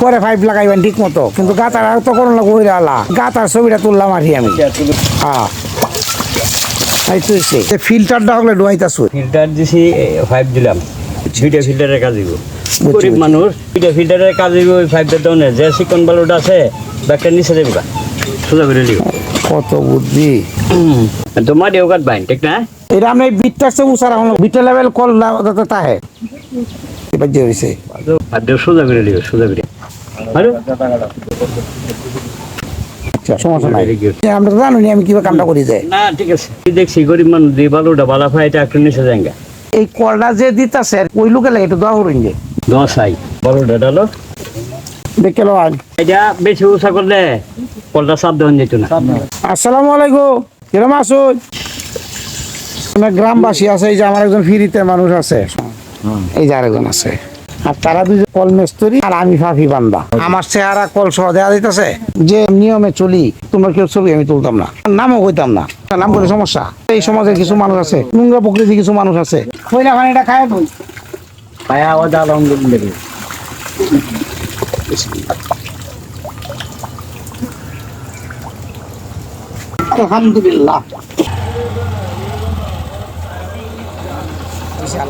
পরে পাইপ লাগাইবেন ঠিক মতো কিন্তু গাতার তো কোনো লোক হইলে আলা। গাতার ছবিটা তুললাম আর আমি। হ্যাঁ। ফিল্টারটা হলে ডুয়াইতাছু ফিল্টার দিছি ফাইভ দিলাম। দুইটা ফিল্টারের কাজ দিব গরিব মানুষ দুইটা ফিল্টারের কাজ দিব ওই ফাইভটা দাও যে চিকন বালুটা আছে ব্যাগটা নিচে দেবে। সোজা করে দিব কত বুদ্ধি। তো মাটি ওকাত বাইন ঠিক না? এটা আমরা এই বিটটার সে উসারা হলো লেভেল কল যাতে তাহে। এবার যে হয়েছে ফাইভটা সোজা করে দিব সোজা করে। আরে? আচ্ছা, সমস্যা নাই। Very good. যে আমরা তো জানি আমি কীভাবে কামটা করি যায় না ঠিক আছে। দেখছি গরিব মানুষ দিয়ে বালুটা বালা ফাইটা একটু নিচে যাঙ্গা এই কলটা যে দিতাছে ওই লোকে লাগে একটু দোয়া করুন যে। দশ আই বালুটা ডালো। দেখে লো এটা বেশি উঁচা করলে কলটা চাপ দেওয়া যেত না। আসসালামু আলাইকুম। কিরম গ্রামবাসী আছে এই যে আমার একজন ফিরিতে মানুষ আছে। এই যে আরেকজন আছে। আর তারা দুজন কল মেস্তরি আর আমি ফাফি বান্দা। আমার চেহারা কল সহ দেওয়া দিতেছে যে নিয়মে চলি তোমরা কেউ ছবি আমি তুলতাম না। নামও কইতাম না। নাম করে সমস্যা? এই সমাজে কিছু মানুষ আছে নোংরা প্রকৃতি কিছু মানুষ আছে। কইলা পানিটা খায় বই। পায়া ও আলহামদুলিল্লাহ। Insya